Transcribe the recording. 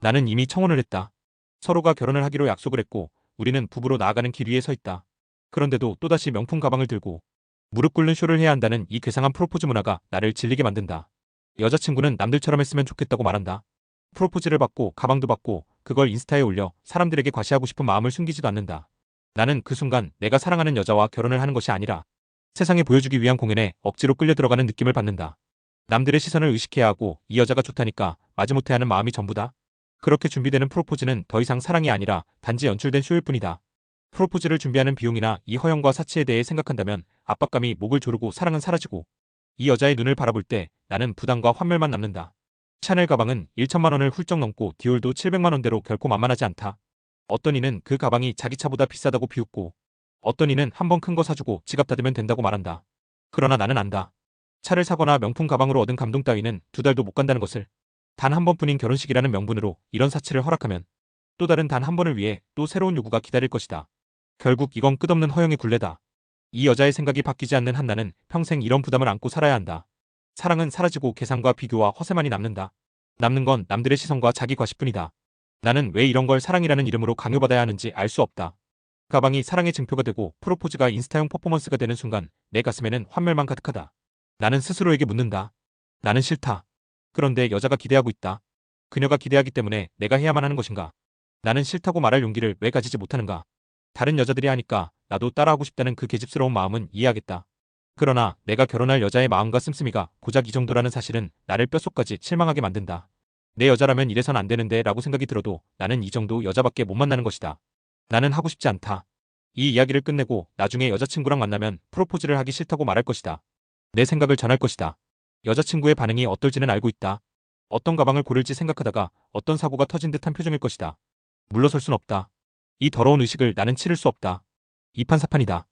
나는 이미 청혼을 했다. 서로가 결혼을 하기로 약속을 했고 우리는 부부로 나아가는 길 위에 서 있다. 그런데도 또다시 명품 가방을 들고 무릎 꿇는 쇼를 해야 한다는 이 괴상한 프로포즈 문화가 나를 질리게 만든다. 여자친구는 남들처럼 했으면 좋겠다고 말한다. 프로포즈를 받고 가방도 받고 그걸 인스타에 올려 사람들에게 과시하고 싶은 마음을 숨기지도 않는다. 나는 그 순간 내가 사랑하는 여자와 결혼을 하는 것이 아니라 세상에 보여주기 위한 공연에 억지로 끌려 들어가는 느낌을 받는다. 남들의 시선을 의식해야 하고 이 여자가 좋다니까 마지못해 하는 마음이 전부다. 그렇게 준비되는 프로포즈는 더 이상 사랑이 아니라 단지 연출된 쇼일 뿐이다. 프로포즈를 준비하는 비용이나 이 허영과 사치에 대해 생각한다면 압박감이 목을 조르고 사랑은 사라지고 이 여자의 눈을 바라볼 때 나는 부담과 환멸만 남는다. 샤넬 가방은 1천만 원을 훌쩍 넘고 디올도 700만 원대로 결코 만만하지 않다. 어떤 이는 그 가방이 자기 차보다 비싸다고 비웃고 어떤 이는 한 번 큰 거 사주고 지갑 닫으면 된다고 말한다. 그러나 나는 안다. 차를 사거나 명품 가방으로 얻은 감동 따위는 두 달도 못 간다는 것을 단 한 번뿐인 결혼식이라는 명분으로 이런 사치를 허락하면 또 다른 단 한 번을 위해 또 새로운 요구가 기다릴 것이다. 결국 이건 끝없는 허영의 굴레다. 이 여자의 생각이 바뀌지 않는 한 나는 평생 이런 부담을 안고 살아야 한다. 사랑은 사라지고 계산과 비교와 허세만이 남는다. 남는 건 남들의 시선과 자기 과시뿐이다. 나는 왜 이런 걸 사랑이라는 이름으로 강요받아야 하는지 알 수 없다. 가방이 사랑의 증표가 되고 프로포즈가 인스타용 퍼포먼스가 되는 순간 내 가슴에는 환멸만 가득하다. 나는 스스로에게 묻는다. 나는 싫다. 그런데 여자가 기대하고 있다. 그녀가 기대하기 때문에 내가 해야만 하는 것인가? 나는 싫다고 말할 용기를 왜 가지지 못하는가? 다른 여자들이 하니까 나도 따라하고 싶다는 그 계집스러운 마음은 이해하겠다. 그러나 내가 결혼할 여자의 마음과 씀씀이가 고작 이 정도라는 사실은 나를 뼛속까지 실망하게 만든다. 내 여자라면 이래선 안 되는데 라고 생각이 들어도 나는 이 정도 여자밖에 못 만나는 것이다. 나는 하고 싶지 않다. 이 이야기를 끝내고 나중에 여자친구랑 만나면 프로포즈를 하기 싫다고 말할 것이다. 내 생각을 전할 것이다. 여자친구의 반응이 어떨지는 알고 있다. 어떤 가방을 고를지 생각하다가 어떤 사고가 터진 듯한 표정일 것이다. 물러설 순 없다. 이 더러운 의식을 나는 치를 수 없다. 이판사판이다.